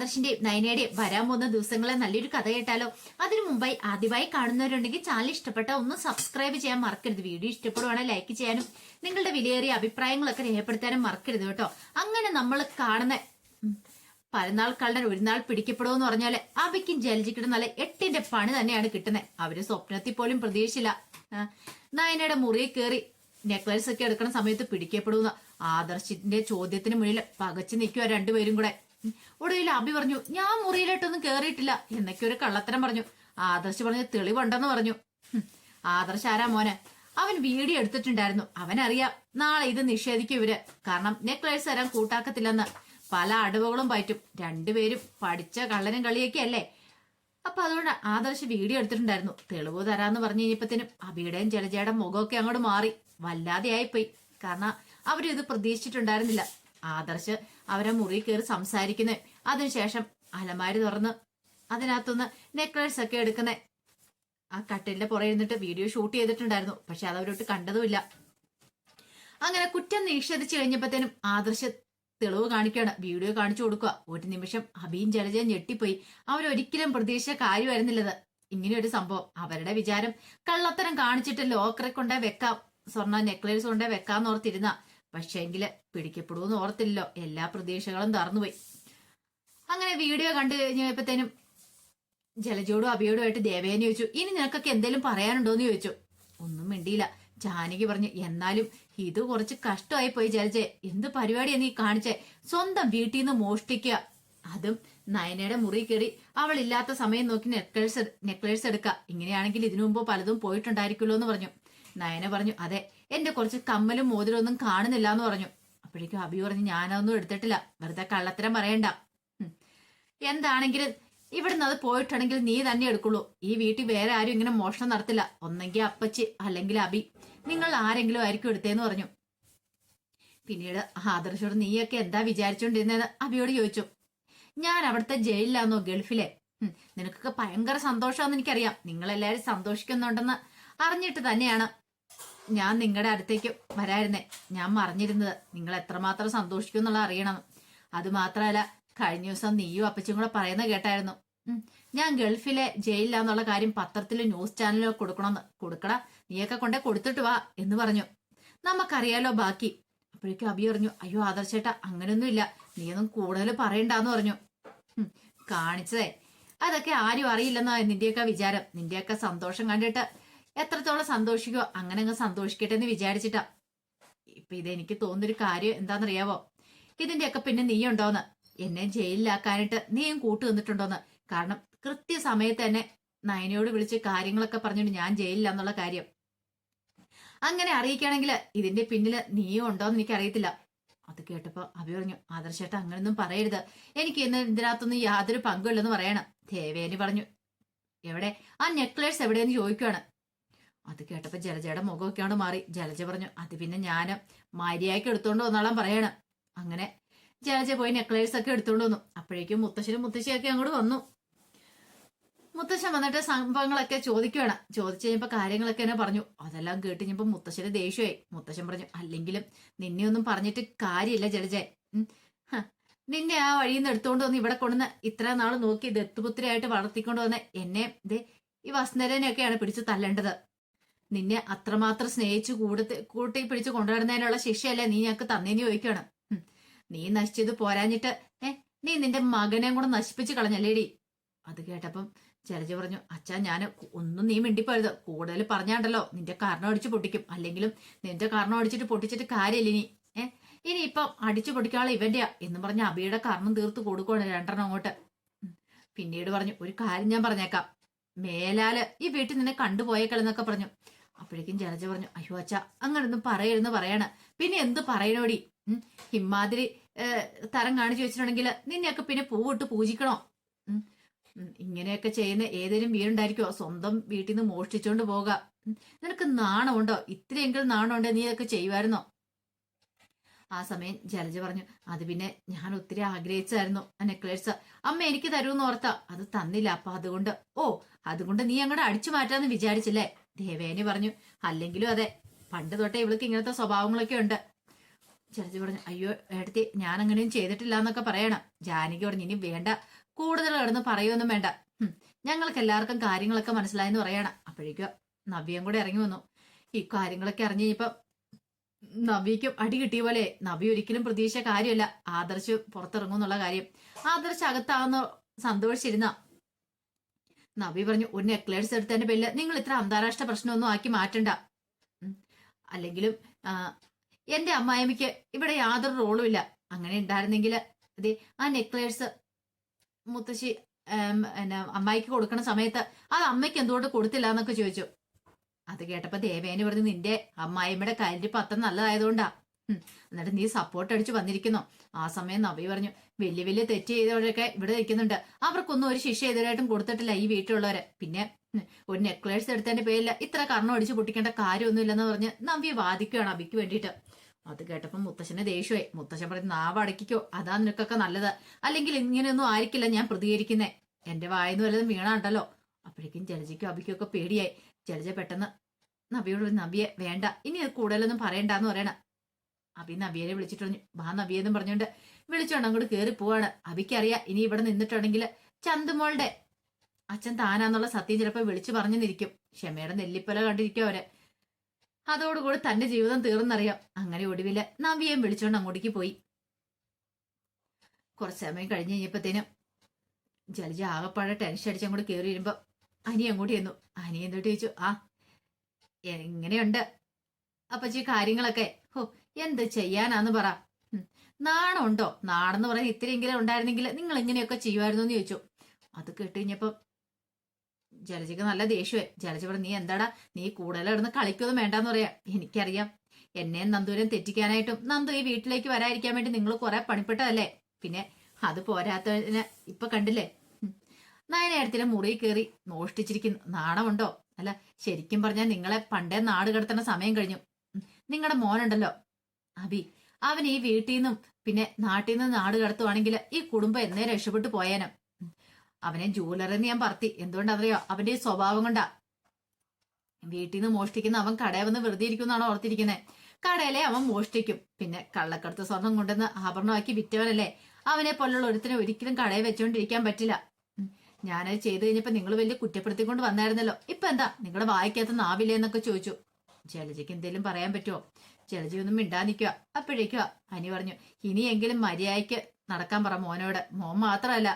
ആദർശിന്റെ നയനയുടെ വരാൻ പോകുന്ന ദിവസങ്ങളെ നല്ലൊരു കഥ കേട്ടാലോ? അതിനു മുമ്പായി ആദ്യമായി കാണുന്നവരുണ്ടെങ്കിൽ ചാനൽ ഇഷ്ടപ്പെട്ട ഒന്ന് സബ്സ്ക്രൈബ് ചെയ്യാൻ മറക്കരുത്. വീഡിയോ ഇഷ്ടപ്പെടുവാണെങ്കിൽ ലൈക്ക് ചെയ്യാനും നിങ്ങളുടെ വിലയേറിയ അഭിപ്രായങ്ങളൊക്കെ രേഖപ്പെടുത്താനും മറക്കരുത് കേട്ടോ. അങ്ങനെ നമ്മൾ കാണുന്ന പരനാൾ കള്ളൻ ഒരു നാൾ പിടിക്കപ്പെടുമെന്ന് പറഞ്ഞാൽ അവയ്ക്കും ജലജിക്കിടും നല്ല എട്ടിന്റെ പണി തന്നെയാണ് കിട്ടുന്നത് അവർ സ്വപ്നത്തിൽ പോലും പ്രതീക്ഷിച്ചില്ല. നയനയുടെ മുറിയിൽ കയറി നെക്ലസ് ഒക്കെ എടുക്കുന്ന സമയത്ത് പിടിക്കപ്പെടുന്ന ആദർശിന്റെ ചോദ്യത്തിന് മുന്നിൽ പകച്ചു നിൽക്കുക രണ്ടുപേരും കൂടെ. ഒടുവിൽ അബി പറഞ്ഞു ഞാൻ മുറിയിലോട്ടൊന്നും കേറിയിട്ടില്ല എന്നൊക്കെ ഒരു കള്ളത്തരം പറഞ്ഞു. ആദർശ് പറഞ്ഞ് തെളിവുണ്ടെന്ന് പറഞ്ഞു. ആദർശ് ആരാ മോനെ? അവൻ വീഡിയോ എടുത്തിട്ടുണ്ടായിരുന്നു. അവനറിയാം. നാളെ ഇത് നിഷേധിക്കും ഇവർ. കാരണം നെക്ലേസ് തരാൻ കൂട്ടാക്കത്തില്ലെന്ന്. പല അടവുകളും പറ്റും. രണ്ടുപേരും പഠിച്ച കള്ളനും കളിയൊക്കെ അല്ലേ അപ്പൊ അതുകൊണ്ട് ആദർശ് വീഡിയോ എടുത്തിട്ടുണ്ടായിരുന്നു. തെളിവ് തരാന്ന് പറഞ്ഞു കഴിഞ്ഞപ്പത്തിനും അബിയുടെയും ജലജയുടെ മുഖമൊക്കെ അങ്ങോട്ട് മാറി. വല്ലാതെയായിപ്പോയി. കാരണം അവരിത് പ്രതീക്ഷിച്ചിട്ടുണ്ടായിരുന്നില്ല. ആദർശ് അവരെ മുറി കയറി സംസാരിക്കുന്നത് അതിനുശേഷം അലമാരി തുറന്ന് അതിനകത്തുനിന്ന് നെക്ലേസ് ഒക്കെ എടുക്കുന്ന. ആ കട്ടിലിന്റെ പുറകെ ഇരുന്നിട്ട് വീഡിയോ ഷൂട്ട് ചെയ്തിട്ടുണ്ടായിരുന്നു. പക്ഷെ അത് അവരോട്ട് കണ്ടതുമില്ല. അങ്ങനെ കുറ്റം നിഷേധിച്ചു കഴിഞ്ഞപ്പോഴത്തേനും ആദർശ് തെളിവ് കാണിക്കുകയാണ്. വീഡിയോ കാണിച്ചു കൊടുക്കുക. ഒരു നിമിഷം അഭിയും ജലജയും ഞെട്ടിപ്പോയി. അവരൊരിക്കലും പ്രതീക്ഷിച്ച കാര്യമായിരുന്നില്ലത്. ഇങ്ങനെ ഒരു സംഭവം. അവരുടെ വിചാരം കള്ളത്തരം കാണിച്ചിട്ട് ലോക്കറെ കൊണ്ടേ വെക്കാം. സ്വർണ നെക്ലേസ് കൊണ്ടേ വെക്കാന്ന് ഓർത്തിരുന്ന പക്ഷേങ്കിൽ പിടിക്കപ്പെടുമെന്ന് ഓർത്തില്ലല്ലോ. എല്ലാ പ്രതീക്ഷകളും തറന്നുപോയി അങ്ങനെ വീഡിയോ കണ്ടു കഴിഞ്ഞപ്പോഴത്തേനും ജലജോടും അഭിയോടുമായിട്ട് ദേവേനെ ചോദിച്ചു ഇനി നിനക്കൊക്കെ എന്തെങ്കിലും പറയാനുണ്ടോന്ന് ചോദിച്ചു. ഒന്നും മിണ്ടിയില്ല ജാനകി പറഞ്ഞു. എന്നാലും ഇത് കുറച്ച് കഷ്ടമായി പോയി ജലജെ. എന്ത് പരിപാടിയാണ് നീ കാണിച്ചേ? സ്വന്തം വീട്ടിൽ നിന്ന് മോഷ്ടിക്കുക. അതും നയനയുടെ മുറി കയറി അവൾ ഇല്ലാത്ത സമയം നോക്കി നെക്ലേഴ്സ് നെക്ലേഴ്സ് എടുക്കുക. ഇങ്ങനെയാണെങ്കിൽ ഇതിനു മുമ്പ് പലതും പോയിട്ടുണ്ടായിരിക്കുമല്ലോ എന്ന് പറഞ്ഞു. നയന പറഞ്ഞു അതെ എന്റെ കുറച്ച് കമ്മലും മോതിരം ഒന്നും കാണുന്നില്ല എന്ന് പറഞ്ഞു. അപ്പോഴേക്കും അബി പറഞ്ഞു ഞാനതൊന്നും എടുത്തിട്ടില്ല വെറുതെ കള്ളത്തരം പറയണ്ട. എന്താണെങ്കിലും ഇവിടുന്ന് അത് പോയിട്ടുണ്ടെങ്കിൽ നീ തന്നെ എടുക്കുള്ളൂ. ഈ വീട്ടിൽ വേറെ ആരും ഇങ്ങനെ മോഷണം നടത്തില്ല. ഒന്നെങ്കിൽ അപ്പച്ചി അല്ലെങ്കിൽ അബി. നിങ്ങൾ ആരെങ്കിലും ആയിരിക്കും എടുത്തേന്ന് പറഞ്ഞു. പിന്നീട് ആദർശോട് നീയൊക്കെ എന്താ വിചാരിച്ചോണ്ടിരുന്നതെന്ന്? അബിയോട് ചോദിച്ചു. ഞാൻ അവിടുത്തെ ജയിലിലാന്നോ ഗൾഫിലെ? നിനക്കൊക്കെ ഭയങ്കര സന്തോഷമാണെന്ന് എനിക്കറിയാം. നിങ്ങളെല്ലാരും സന്തോഷിക്കുന്നുണ്ടെന്ന് അറിഞ്ഞിട്ട് തന്നെയാണ്. ഞാൻ നിങ്ങളുടെ അടുത്തേക്ക് വരായിരുന്നേ. ഞാൻ മറിഞ്ഞിരുന്നത്. നിങ്ങൾ എത്രമാത്രം സന്തോഷിക്കും എന്നുള്ള അറിയണം. അത് മാത്രമല്ല കഴിഞ്ഞ ദിവസം നീയും അപ്പച്ചും കൂടെ പറയുന്നത് കേട്ടായിരുന്നു. ഞാൻ ഗൾഫിലെ ജയിലിലാന്നുള്ള കാര്യം പത്രത്തിലും ന്യൂസ് ചാനലിലും കൊടുക്കണമെന്ന്. കൊടുക്കടാ നീയൊക്കെ കൊണ്ടേ കൊടുത്തിട്ട് വാ എന്ന് പറഞ്ഞു. നമുക്കറിയാലോ ബാക്കി. അപ്പോഴേക്കും അബി പറഞ്ഞു അയ്യോ ആദർശേട്ടാ അങ്ങനെയൊന്നും ഇല്ല. നീയൊന്നും കൂടുതൽ പറയണ്ടെന്ന് പറഞ്ഞു. കാണിച്ചതേ. അതൊക്കെ ആരും അറിയില്ലെന്നാ നിന്റെയൊക്കെ വിചാരം. നിന്റെയൊക്കെ സന്തോഷം കണ്ടിട്ട് എത്രത്തോളം സന്തോഷിക്കോ അങ്ങനെ അങ്ങ് സന്തോഷിക്കട്ടെ എന്ന് വിചാരിച്ചിട്ടാ. ഇപ്പൊ ഇതെനിക്ക് തോന്നുന്നൊരു കാര്യം എന്താണെന്നറിയാവോ? ഇതിന്റെയൊക്കെ പിന്നെ നീ ഉണ്ടോന്ന് എന്നെ ജയിലിലാക്കാനായിട്ട് നീയും കൂട്ടു നിന്നിട്ടുണ്ടോന്ന്. കാരണം കൃത്യസമയത്ത് തന്നെ നയനയോട് വിളിച്ച് കാര്യങ്ങളൊക്കെ പറഞ്ഞിട്ട് ഞാൻ ജയിലിലാന്നുള്ള കാര്യം. അങ്ങനെ അറിയിക്കുകയാണെങ്കിൽ ഇതിന്റെ പിന്നിൽ നീയും ഉണ്ടോന്ന് എനിക്ക് അറിയത്തില്ല അത് കേട്ടപ്പോ അഭി പറഞ്ഞു ആദർശേട്ട അങ്ങനൊന്നും പറയരുത്. എനിക്ക് ഇന്ന് ഇതിനകത്തൊന്നും യാതൊരു പങ്കുമില്ലെന്ന് പറയണം. ദേവേനി പറഞ്ഞു എവിടെ? ആ നെക്ലേസ് എവിടെയെന്ന് ചോദിക്കുകയാണ് അത് കേട്ടപ്പോ ജലജയുടെ മുഖമൊക്കെയാണ് മാറി. ജലജ പറഞ്ഞു അത് പിന്നെ ഞാൻ മര്യാദയ്ക്ക് എടുത്തോണ്ട് വന്നോളാം പറയണം. അങ്ങനെ ജലജ പോയി നെക്ലേസ് ഒക്കെ എടുത്തോണ്ട് വന്നു. അപ്പോഴേക്കും മുത്തശ്ശനും മുത്തശ്ശിയൊക്കെ അങ്ങോട്ട് വന്നു. മുത്തശ്ശൻ വന്നിട്ട് സംഭവങ്ങളൊക്കെ ചോദിക്കുകയാണ് ചോദിച്ചു കഴിഞ്ഞപ്പോ കാര്യങ്ങളൊക്കെ എന്നെ പറഞ്ഞു. അതെല്ലാം കേട്ട് കഴിഞ്ഞപ്പോ മുത്തശ്ശന് ദേഷ്യമായി. മുത്തശ്ശൻ പറഞ്ഞു അല്ലെങ്കിലും നിന്നെ ഒന്നും പറഞ്ഞിട്ട് കാര്യമില്ല ജലജ. നിന്നെ ആ വഴിയിൽ നിന്ന് എടുത്തോണ്ട് വന്ന് ഇവിടെ കൊണ്ടുവന്ന് ഇത്ര നാൾ നോക്കി ദത്തുപുത്രിയായിട്ട് വളർത്തിക്കൊണ്ട് വന്ന് എന്നെ ദേ ഈ വസുന്ധരനെയൊക്കെയാണ് പിടിച്ച് തല്ലേണ്ടത്. നിന്നെ അത്രമാത്രം സ്നേഹിച്ചു കൂടത്തി കൂട്ടി പിടിച്ച് കൊണ്ടുവരുന്നതിനുള്ള ശിക്ഷയല്ലേ നീ ഞങ്ങൾക്ക് തന്നേന്ന് ചോദിക്കണം. നീ നശിച്ചത് പോരാഞ്ഞിട്ട് ഏ? നീ നിന്റെ മകനെയും കൂടെ നശിപ്പിച്ച് കളഞ്ഞല്ലേടി? അത് കേട്ടപ്പം ജലജ പറഞ്ഞു അച്ഛാ ഞാൻ ഒന്നും നീ മിണ്ടിപ്പോരുത്. കൂടുതൽ പറഞ്ഞാണ്ടല്ലോ നിന്റെ കാരണം അടിച്ച് പൊട്ടിക്കും. അല്ലെങ്കിലും നിന്റെ കാരണം അടിച്ചിട്ട് പൊട്ടിച്ചിട്ട് കാര്യമില്ല ഇനി. ഏ? ഇനി ഇപ്പം അടിച്ചു പൊട്ടിക്കാനുള്ള ഇവന്റെയാ എന്ന് പറഞ്ഞ അബിയുടെ കാരണം തീർത്ത് കൊടുക്കുവാണ് രണ്ടെണ്ണം അങ്ങോട്ട്. പിന്നീട് പറഞ്ഞു ഒരു കാര്യം ഞാൻ പറഞ്ഞേക്കാം. മേലാൽ ഈ വീട്ടിൽ നിന്നെ കണ്ടുപോയേക്കളെന്നൊക്കെ പറഞ്ഞു. അപ്പോഴേക്കും ജലജ പറഞ്ഞു അയ്യോ അച്ഛ അങ്ങനൊന്നും പറയരുന്ന് പറയാണ്. പിന്നെ എന്ത് പറയണോടി. ഇമ്മാതിരി തരം കാണിച്ചു വെച്ചിട്ടുണ്ടെങ്കിൽ നിന്നെയൊക്കെ പിന്നെ പൂവിട്ട് പൂജിക്കണോ. ഇങ്ങനെയൊക്കെ ചെയ്യുന്ന ഏതെങ്കിലും വീടുണ്ടായിരിക്കോ? സ്വന്തം വീട്ടിൽ നിന്ന് മോഷ്ടിച്ചോണ്ട് പോകാം. നിനക്ക് നാണമുണ്ടോ? ഇത്രയെങ്കിലും നാണമുണ്ടോ നീ ഇതൊക്കെ ചെയ്യുമായിരുന്നോ? ആ സമയം ജലജ പറഞ്ഞു അത് പിന്നെ ഞാൻ ഒത്തിരി ആഗ്രഹിച്ചായിരുന്നു ആ നെക്ലേസ്. അമ്മ എനിക്ക് തരൂന്ന് ഓർത്താ. അത് തന്നില്ല. അപ്പൊ അതുകൊണ്ട് ഓ അതുകൊണ്ട് നീ അങ്ങോട്ട് അടിച്ചു മാറ്റാന്ന് വിചാരിച്ചില്ലേ? ദേവേനി പറഞ്ഞു അല്ലെങ്കിലും അതെ പണ്ട് തൊട്ടേ ഇവൾക്ക് ഇങ്ങനത്തെ സ്വഭാവങ്ങളൊക്കെ ഉണ്ട്. ചേച്ചി പറഞ്ഞു അയ്യോ ഏടത്തി ഞാൻ അങ്ങനെയും ചെയ്തിട്ടില്ല എന്നൊക്കെ പറയണം. ജാനകി പറഞ്ഞു ഇനി വേണ്ട കൂടുതൽ കിടന്ന് പറയുമൊന്നും വേണ്ട. ഞങ്ങൾക്ക് എല്ലാവർക്കും കാര്യങ്ങളൊക്കെ മനസ്സിലായെന്ന് പറയണം. അപ്പോഴേക്കും നവ്യം കൂടെ ഇറങ്ങി വന്നു. ഈ കാര്യങ്ങളൊക്കെ ഇറങ്ങി കഴിഞ്ഞപ്പം നവ്യക്കും അടി കിട്ടിയ പോലെ നവ്യ ഒരിക്കലും പ്രതീക്ഷ കാര്യമല്ല. ആദർശ് പുറത്തിറങ്ങും എന്നുള്ള കാര്യം. ആദർശ് അകത്താവുന്ന സന്തോഷിച്ചിരുന്ന നവ്യ പറഞ്ഞു ഒരു നെക്ലേസ് എടുത്തതിന്റെ പേരിൽ നിങ്ങൾ ഇത്ര അന്താരാഷ്ട്ര പ്രശ്നമൊന്നും ആക്കി മാറ്റണ്ട. അല്ലെങ്കിലും എന്റെ അമ്മായിമ്മയ്ക്ക് ഇവിടെ യാതൊരു റോളും ഇല്ല. അങ്ങനെ ഉണ്ടായിരുന്നെങ്കിൽ അതെ ആ നെക്ലേസ് മുത്തശ്ശി അമ്മായിക്ക് കൊടുക്കണ സമയത്ത് അത് അമ്മയ്ക്ക് എന്തുകൊണ്ട് കൊടുത്തില്ല എന്നൊക്കെ ചോദിച്ചു. അത് കേട്ടപ്പോ ദേവേനെ പറഞ്ഞു നിന്റെ അമ്മായിമ്മയുടെ കാര്യം പത്തം നല്ലതായതുകൊണ്ടാ. എന്നിട്ട് നീ സപ്പോർട്ട് അടിച്ച് വന്നിരിക്കുന്നു. ആ സമയം നബി പറഞ്ഞു വലിയ വലിയ തെറ്റ് ചെയ്തവരൊക്കെ ഇവിടെ നിൽക്കുന്നുണ്ട്. അവർക്കൊന്നും ഒരു ശിക്ഷ എതിരായിട്ടും കൊടുത്തിട്ടില്ല ഈ വീട്ടിലുള്ളവരെ. പിന്നെ ഒരു നെക്ലേഴ്സ് എടുത്തതിന്റെ പേരിൽ ഇത്ര കർണം അടിച്ച് പൊട്ടിക്കേണ്ട കാര്യമൊന്നുമില്ലെന്ന് പറഞ്ഞ് നവ്യ വാദിക്കുകയാണ് അബിക്ക് വേണ്ടിയിട്ട്. അത് കേട്ടപ്പോൾ മുത്തശ്ശനെ ദേഷ്യമായി. മുത്തശ്ശൻ പറഞ്ഞു നാവ് അടക്കിക്കോ. അതാ നിനക്കൊക്കെ നല്ലത്. അല്ലെങ്കിൽ ഇങ്ങനെയൊന്നും ആയിരിക്കില്ല ഞാൻ പ്രതികരിക്കുന്നേ. എന്റെ വായന്ന് വല്ലതും വീണാണ്ടല്ലോ. അപ്പോഴേക്കും ജലജയ്ക്കും അബിക്കും ഒക്കെ പേടിയായി. ജലജ പെട്ടെന്ന് നബിയോട് നബിയെ വേണ്ട. ഇനി അത് കൂടുതലൊന്നും പറയണ്ടെന്ന് പറയണ. അബി നബിയെ വിളിച്ചിട്ട് പറഞ്ഞു വാ നബിയെന്നും പറഞ്ഞുകൊണ്ട് വിളിച്ചോണ്ട് അങ്ങോട്ട് കയറി പോവാണ്. അബിക്കറിയാം ഇനി ഇവിടെ നിന്നിട്ടുണ്ടെങ്കിൽ ചന്തുമോളുടെ അച്ഛൻ താനാന്നുള്ള സത്യം ചിലപ്പോൾ വിളിച്ചു പറഞ്ഞു നിൽക്കും. ക്ഷമയുടെ നെല്ലിപ്പല കണ്ടിരിക്കും അവരെ. അതോടുകൂടി തന്റെ ജീവിതം തീർന്നറിയാം. അങ്ങനെ ഒടുവിൽ നവിയെയും വിളിച്ചോണ്ട് അങ്ങോട്ടേക്ക് പോയി. കുറച്ച് സമയം കഴിഞ്ഞ് കഴിഞ്ഞപ്പത്തേനും ജലജ ആകപ്പാടെ ടെൻഷൻ അടിച്ച് അങ്ങോട്ട് കയറി വരുമ്പോ അനി അങ്ങോട്ട് ചെന്നു. അനി എന്നിട്ട് ചോദിച്ചു ആ എങ്ങനെയുണ്ട്? അപ്പച്ചി കാര്യങ്ങളൊക്കെ എന്ത് ചെയ്യാനാന്ന് പറ. നാണുണ്ടോ നാണെന്ന് പറയുന്നത് ഇത്രയെങ്കിലും ഉണ്ടായിരുന്നെങ്കിൽ നിങ്ങൾ ഇങ്ങനെയൊക്കെ ചെയ്യുമായിരുന്നു എന്ന് ചോദിച്ചു. അത് കേട്ട് കഴിഞ്ഞപ്പോ ജലജയ്ക്ക് നല്ല ദേഷ്യമേ. ജലജ പറഞ്ഞു നീ എന്താടാ? നീ കൂടുതൽ ഇടന്ന് കളിക്കൊന്നും വേണ്ടെന്ന് പറയാം. എനിക്കറിയാം. എന്നെയും നന്ദൂരം തെറ്റിക്കാനായിട്ടും നന്ദു ഈ വീട്ടിലേക്ക് വരാതിരിക്കാൻ വേണ്ടി നിങ്ങൾ കുറെ പണിപ്പെട്ടതല്ലേ. പിന്നെ അത് പോരാത്തതിന് ഇപ്പൊ കണ്ടില്ലേ? ഉം. നയനേരത്തിലെ മുറി കയറി മോഷ്ടിച്ചിരിക്കുന്നു. നാണമുണ്ടോ? അല്ല ശരിക്കും പറഞ്ഞാൽ നിങ്ങളെ പണ്ടേ നാട് കിടത്തേണ്ട സമയം കഴിഞ്ഞു. നിങ്ങളുടെ മോനുണ്ടല്ലോ. അബി അവൻ ഈ വീട്ടിൽ നിന്നും പിന്നെ നാട്ടിൽ നിന്ന് നാട് കടത്തുവാണെങ്കിൽ ഈ കുടുംബം എന്നേ രക്ഷപ്പെട്ടു പോയേനം. അവനെ ജൂലറെന്ന് ഞാൻ പറത്തി. എന്തുകൊണ്ടറിയോ? അവന്റെ സ്വഭാവം കൊണ്ടാ. വീട്ടിൽ നിന്ന് മോഷ്ടിക്കുന്ന അവൻ കടയിൽ വന്ന് വെറുതെ ഇരിക്കുന്നാണോ ഓർത്തിരിക്കുന്നത് കടയിലെ അവൻ മോഷ്ടിക്കും. പിന്നെ കള്ളക്കടത്ത് സ്വർണം കൊണ്ടുവന്ന് ആഭരണമാക്കി വിറ്റവനല്ലേ? അവനെ പോലുള്ള ഒരുത്തിനെ ഒരിക്കലും കടയിൽ വെച്ചുകൊണ്ടിരിക്കാൻ പറ്റില്ല. ഞാനത് ചെയ്തു കഴിഞ്ഞപ്പോ നിങ്ങൾ വലിയ കുറ്റപ്പെടുത്തിക്കൊണ്ട് വന്നായിരുന്നല്ലോ. ഇപ്പൊ എന്താ? നിങ്ങളുടെ വായിക്കകത്ത് നാവില്ലേ എന്നൊക്കെ ചോദിച്ചു. ജലജയ്ക്ക് എന്തെങ്കിലും പറയാൻ പറ്റുമോ ജലജ ഒന്നും മിണ്ടാ നിൽക്കുക അപ്പോഴേക്കുക അനി പറഞ്ഞു ഇനിയെങ്കിലും മര്യാദയ്ക്ക് നടക്കാൻ പറ മോനോട്. മോൻ മാത്രമല്ല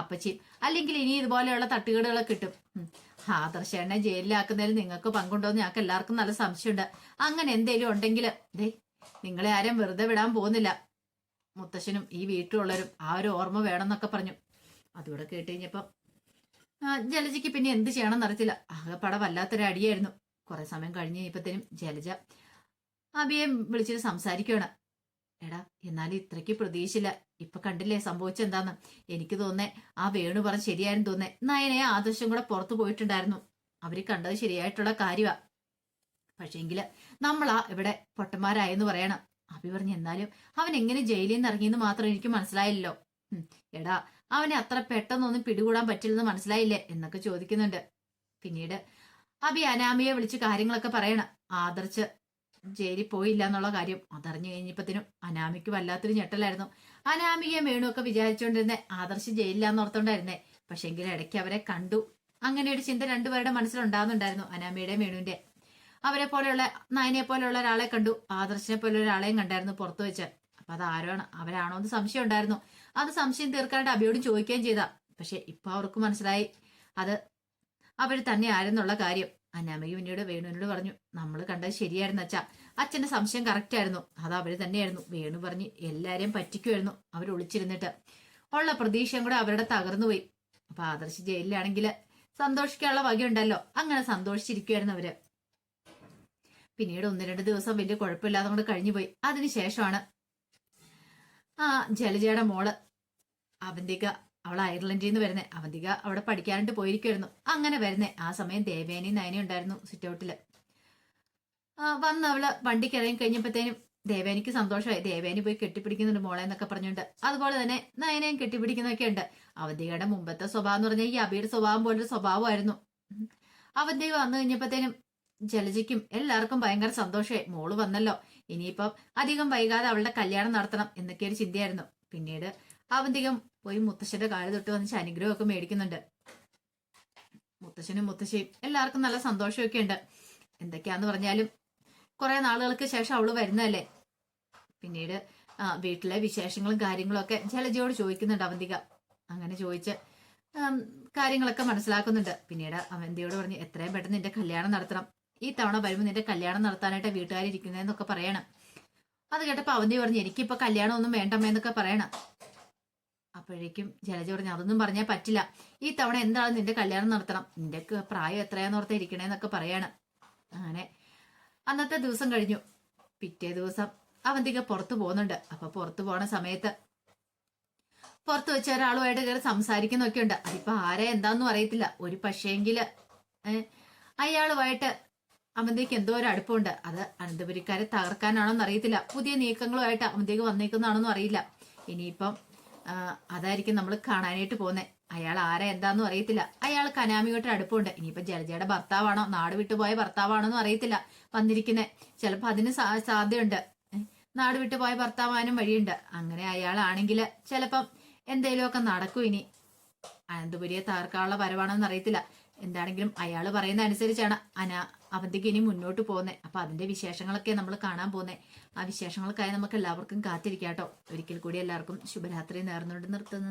അപ്പച്ചി അല്ലെങ്കിൽ ഇനി ഇതുപോലെയുള്ള തട്ടുകേടുകളൊക്കെ കിട്ടും. ആദർശേണ്ണ ജയിലിലാക്കുന്നതിൽ നിങ്ങൾക്ക് പങ്കുണ്ടോ എന്ന് ഞങ്ങൾക്ക് എല്ലാവർക്കും നല്ല സംശയമുണ്ട്. അങ്ങനെ എന്തേലും ഉണ്ടെങ്കിൽ ദേ നിങ്ങളെ ആരും വെറുതെ വിടാൻ പോകുന്നില്ല. മുത്തശ്ശനും ഈ വീട്ടിലുള്ളവരും ആ ഒരു ഓർമ്മ വേണമെന്നൊക്കെ പറഞ്ഞു. അതുകൂടെ കേട്ട് കഴിഞ്ഞപ്പം ജലജയ്ക്ക് പിന്നെ എന്ത് ചെയ്യണമെന്ന് എന്നറിയത്തില്ല ആകെപ്പാടെ വല്ലാത്തൊരു അടിയായിരുന്നു കുറെ സമയം കഴിഞ്ഞ് കഴിഞ്ഞപ്പത്തേനും ജലജ അബിയെ വിളിച്ചിട്ട് സംസാരിക്കുകയാണ്. എടാ എന്നാലും ഇത്രയ്ക്ക് പ്രതീക്ഷയില്ല. ഇപ്പൊ കണ്ടില്ലേ സംഭവിച്ചെന്താന്ന്? എനിക്ക് തോന്നേ ആ വേണു പറഞ്ഞ് ശരിയായെന്ന് തോന്നേ നയനെ ആദർശം കൂടെ പുറത്തു പോയിട്ടുണ്ടായിരുന്നു. അവർ കണ്ടത് ശരിയായിട്ടുള്ള കാര്യമാ പക്ഷേങ്കിൽ നമ്മളാ ഇവിടെ പൊട്ടന്മാരായെന്ന് പറയണം. അഭി പറഞ്ഞു എന്നാലും അവൻ എങ്ങനെ ജയിലിൽ നിന്ന് ഇറങ്ങിയെന്ന് മാത്രം എനിക്ക് മനസ്സിലായില്ലോ എടാ അവനെ അത്ര പെട്ടെന്നൊന്നും പിടികൂടാൻ പറ്റില്ലെന്ന് മനസ്സിലായില്ലേ എന്നൊക്കെ ചോദിക്കുന്നുണ്ട്. പിന്നീട് അഭി അനാമിയെ വിളിച്ച് കാര്യങ്ങളൊക്കെ പറയണം. ആദർശ് ജയിലിൽ പോയില്ല എന്നുള്ള കാര്യം അതറിഞ്ഞു കഴിഞ്ഞപ്പത്തിനും അനാമിക്ക് വല്ലാത്തൊരു ഞെട്ടലായിരുന്നു. അനാമികയും വേണുവൊക്കെ വിചാരിച്ചുകൊണ്ടിരുന്നെ ആദർശ് ജയിലില്ലാന്ന് ഓർത്തോണ്ടായിരുന്നേ. പക്ഷെങ്കിൽ ഇടയ്ക്ക് അവരെ കണ്ടു. അങ്ങനെ ഒരു ചിന്ത രണ്ടുപേരുടെ മനസ്സിലുണ്ടാകുന്നുണ്ടായിരുന്നു അനാമിയുടെയും വേണുവിന്റെ അവരെ പോലെയുള്ള നയനെ പോലെയുള്ള ഒരാളെ കണ്ടു. ആദർശിനെ പോലെ ഒരാളെയും കണ്ടായിരുന്നു പുറത്തു വെച്ച്. അപ്പൊ അത് ആരാണ് അവരാണോ എന്ന് സംശയം ഉണ്ടായിരുന്നു. അത് സംശയം തീർക്കാണ്ട് അബിയോട് ചോദിക്കുകയും ചെയ്ത. പക്ഷെ ഇപ്പൊ അവർക്ക് മനസ്സിലായി. അത് അവർ തന്നെ ആരെന്നുള്ള കാര്യം. അനാമിക പിന്നീട് വേണുവിനോട് പറഞ്ഞു നമ്മൾ കണ്ടത് ശരിയായിരുന്നു അച്ഛാ. അച്ഛന്റെ സംശയം കറക്റ്റ് ആയിരുന്നു. അത് അവർ തന്നെയായിരുന്നു. വേണു പറഞ്ഞ് എല്ലാരെയും പറ്റിക്കുമായിരുന്നു അവർ ഒളിച്ചിരുന്നിട്ട്. ഉള്ള പ്രതീക്ഷയും കൂടെ അവരുടെ തകർന്നു പോയി. അപ്പൊ ആദർശ് ജയിലിലാണെങ്കിൽ സന്തോഷിക്കാനുള്ള വകയുണ്ടല്ലോ അങ്ങനെ സന്തോഷിച്ചിരിക്കുമായിരുന്നു അവർ. പിന്നീട് ഒന്ന് രണ്ട് ദിവസം വലിയ കുഴപ്പമില്ലാതെ കൊണ്ട് കഴിഞ്ഞുപോയി അതിനുശേഷമാണ് ആ ജലജയുടെ മോൾ അവന്തിക അവൾ അയർലൻഡിൽ നിന്ന് വരുന്നേ. അവന്തിക അവിടെ പഠിക്കാനായിട്ട് പോയിരിക്കുമായിരുന്നു അങ്ങനെ വരുന്നേ. ആ സമയം ദേവേനി നയനി ഉണ്ടായിരുന്നു സിറ്റൗട്ടിൽ ഔട്ടിൽ വന്ന് അവൾ വണ്ടിക്ക് ഇറങ്ങി കഴിഞ്ഞപ്പോഴത്തേനും ദേവേനിക്ക് സന്തോഷമായി. ദേവേനി പോയി കെട്ടിപ്പിടിക്കുന്നുണ്ട് മോളെ എന്നൊക്കെ പറഞ്ഞുണ്ട് അതുപോലെ തന്നെ നയനയും കെട്ടിപ്പിടിക്കുന്നൊക്കെ ഉണ്ട്. അവന്തികയുടെ മുമ്പത്തെ സ്വഭാവം എന്ന് പറഞ്ഞാൽ ഈ അബിയുടെ സ്വഭാവം പോലൊരു സ്വഭാവമായിരുന്നു. അവന്തിക വന്നു കഴിഞ്ഞപ്പോഴത്തേനും ജലജയ്ക്കും എല്ലാവർക്കും ഭയങ്കര സന്തോഷമായി. മോൾ വന്നല്ലോ. ഇനിയിപ്പം അധികം വൈകാതെ അവളുടെ കല്യാണം നടത്തണം എന്നൊക്കെ ഒരു ചിന്തയായിരുന്നു. പിന്നീട് അവന്തികം പോയി മുത്തശ്ശന്റെ കാൽ തൊട്ട് വന്നിച്ച് അനുഗ്രഹമൊക്കെ മേടിക്കുന്നുണ്ട്. മുത്തശ്ശനും മുത്തശ്ശിയും എല്ലാവർക്കും നല്ല സന്തോഷമൊക്കെ ഉണ്ട്. എന്തൊക്കെയാന്ന് പറഞ്ഞാലും കുറെ നാളുകൾക്ക് ശേഷം അവൾ വരുന്നതല്ലേ? പിന്നീട് വീട്ടിലെ വിശേഷങ്ങളും കാര്യങ്ങളും ഒക്കെ ജലജയോട് ചോദിക്കുന്നുണ്ട് അവന്തിക. അങ്ങനെ ചോദിച്ച് കാര്യങ്ങളൊക്കെ മനസ്സിലാക്കുന്നുണ്ട്. പിന്നീട് അവന്തിയോട് പറഞ്ഞ് എത്രയും പെട്ടെന്ന് നിന്റെ കല്യാണം നടത്തണം. ഈ തവണ വരുമ്പോൾ നിന്റെ കല്യാണം നടത്താനായിട്ട് വീട്ടുകാരിരിക്കുന്നതെന്നൊക്കെ പറയണം. അത് കേട്ടപ്പോൾ അവന്തി പറഞ്ഞു എനിക്കിപ്പോ കല്യാണം ഒന്നും വേണ്ടമ്മ എന്നൊക്കെ പറയണം. അപ്പോഴേക്കും ജലജ പറഞ്ഞു അതൊന്നും പറഞ്ഞാൽ പറ്റില്ല. ഈ തവണ എന്താണ് നിന്റെ കല്യാണം നടത്തണം. നിന്റെ പ്രായം എത്രയാന്ന് ഓർത്ത് ഇരിക്കണേന്നൊക്കെ പറയാണ്. അങ്ങനെ അന്നത്തെ ദിവസം കഴിഞ്ഞു. പിറ്റേ ദിവസം അവന്തിക പുറത്തു പോകുന്നുണ്ട്. അപ്പൊ പുറത്തു പോണ സമയത്ത് പുറത്തു വെച്ച ഒരാളുമായിട്ട് കയറി സംസാരിക്കുന്നൊക്കെ ഉണ്ട്. അതിപ്പോ ആരെ എന്താന്നും അറിയത്തില്ല. ഒരു പക്ഷേങ്കിൽ അയാളുമായിട്ട് അവന്തിക്ക് എന്തോ ഒരു അടുപ്പമുണ്ട് അത് അനന്തപുരിക്കാരെ തകർക്കാനാണോന്ന് അറിയത്തില്ല. പുതിയ നീക്കങ്ങളുമായിട്ട് അവന്തിക്ക് വന്നേക്കുന്നതാണോന്നും അറിയില്ല. ഇനിയിപ്പം അതായിരിക്കും നമ്മൾ കാണാനായിട്ട് പോകുന്നത് അയാൾ ആരാ എന്താന്നും അറിയത്തില്ല. അയാൾ കനാമിയോട്ട് അടുപ്പമുണ്ട് ഇനിയിപ്പോ ജലജയുടെ ഭർത്താവാണോ? നാട് വിട്ടുപോയ ഭർത്താവാണോന്നും അറിയത്തില്ല വന്നിരിക്കുന്നത് ചിലപ്പോൾ അതിന് സാധ്യതയുണ്ട്. നാട് വിട്ടുപോയ ഭർത്താവാനും വഴിയുണ്ട്. അങ്ങനെ അയാളാണെങ്കിൽ ചിലപ്പം എന്തേലുമൊക്കെ നടക്കും ഇനി. അനന്തപുരിയെ തകർക്കാനുള്ള വരവാണോന്ന് അറിയത്തില്ല. എന്താണെങ്കിലും അയാൾ പറയുന്ന അനുസരിച്ചാണ് അന അവന്തിക്ക് ഇനി മുന്നോട്ട് പോകുന്നത് അപ്പൊ അതിന്റെ വിശേഷങ്ങളൊക്കെ നമ്മൾ കാണാൻ പോകുന്നത് ആ വിശേഷങ്ങൾക്കായി നമുക്ക് എല്ലാവർക്കും കാത്തിരിക്കാട്ടോ. ഒരിക്കൽ കൂടി എല്ലാവർക്കും ശുഭരാത്രി നേർന്നുകൊണ്ട് നിർത്തുന്നു.